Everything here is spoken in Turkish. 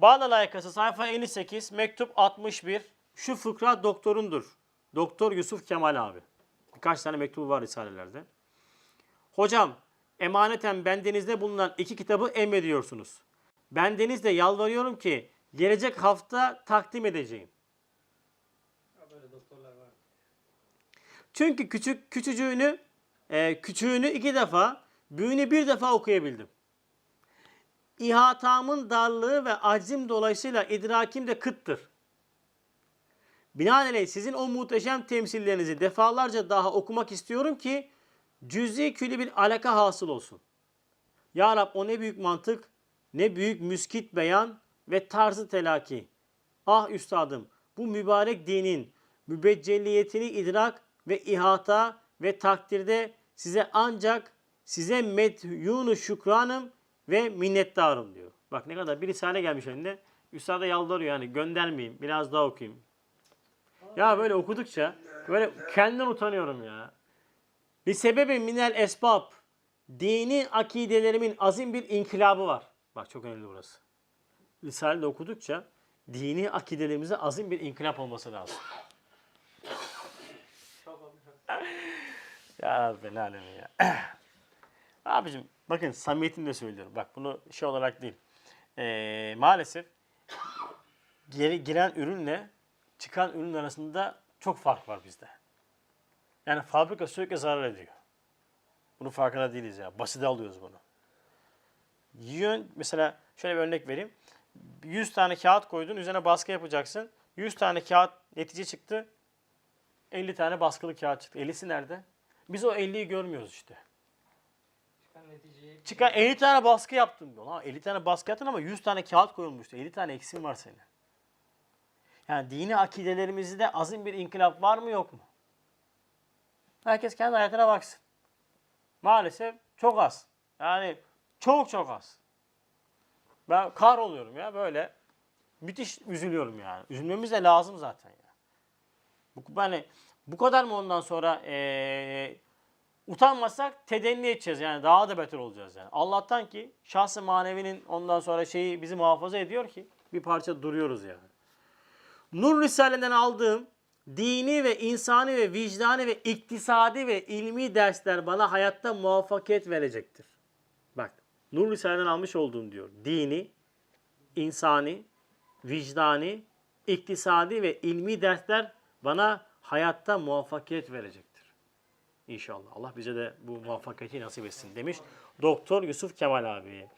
Bağla layıkası sayfa 58, mektup 61. Şu fıkra doktorundur. Doktor Yusuf Kemal abi. Birkaç tane mektubu var Risalelerde. Hocam, emaneten bendenizde bulunan iki kitabı emrediyorsunuz. Bendenizde yalvarıyorum ki gelecek hafta takdim edeceğim. Böyle doktorlar var. Çünkü küçük küçücüğünü e, küçüğünü iki defa, büyüğünü bir defa okuyabildim. İhatamın darlığı ve aczim dolayısıyla idrakim de kıttır. Binaenaleyh sizin o muhteşem temsillerinizi defalarca daha okumak istiyorum ki cüzi külli bir alaka hasıl olsun. Ya Rab o ne büyük mantık, ne büyük müskit beyan ve tarzı telaki. Ah üstadım bu mübarek dinin mübeccelliyetini idrak ve ihata ve takdirde size ancak size medyunu şükranım ve minnettarım diyor. Bak ne kadar bir risale gelmiş önünde. Üstada yalvarıyor yani göndermeyeyim biraz daha okuyayım. Ya böyle okudukça böyle kendimden utanıyorum ya. Bir sebebi minel esbab. Dini akidelerimin azim bir inkılabı var. Bak çok önemli burası. Risale'de okudukça dini akidelerimize azim bir inkılap olması lazım. Ya Rabbi ya. Abicim bakın samimiyetimle söylüyorum. Bak bunu şey olarak değil. Ee, maalesef geri giren ürünle çıkan ürün arasında çok fark var bizde. Yani fabrika sürekli zarar ediyor. Bunun farkında değiliz ya. Basite alıyoruz bunu. Yiyorsun mesela şöyle bir örnek vereyim. 100 tane kağıt koydun üzerine baskı yapacaksın. 100 tane kağıt netice çıktı. 50 tane baskılı kağıt çıktı. 50'si nerede? Biz o 50'yi görmüyoruz işte. Çıkan neticeyi Çıkan 50 tane baskı yaptın diyor. Lan 50 tane baskı yaptın ama 100 tane kağıt koyulmuştu. 50 tane eksin var senin. Yani dini akidelerimizde azim bir inkılap var mı yok mu? Herkes kendi hayatına baksın. Maalesef çok az. Yani çok çok az. Ben kahroluyorum ya böyle. Müthiş üzülüyorum yani. Üzülmemiz de lazım zaten ya. Bu, hani bu kadar mı ondan sonra eee utanmasak tedenni edeceğiz yani daha da beter olacağız yani. Allah'tan ki şahsı manevinin ondan sonra şeyi bizi muhafaza ediyor ki bir parça duruyoruz yani. Nur Risale'den aldığım dini ve insani ve vicdani ve iktisadi ve ilmi dersler bana hayatta muvaffakiyet verecektir. Bak Nur Risale'den almış olduğum diyor. Dini, insani, vicdani, iktisadi ve ilmi dersler bana hayatta muvaffakiyet verecektir. İnşallah. Allah bize de bu muvaffakiyeti nasip etsin demiş. Doktor Yusuf Kemal abi.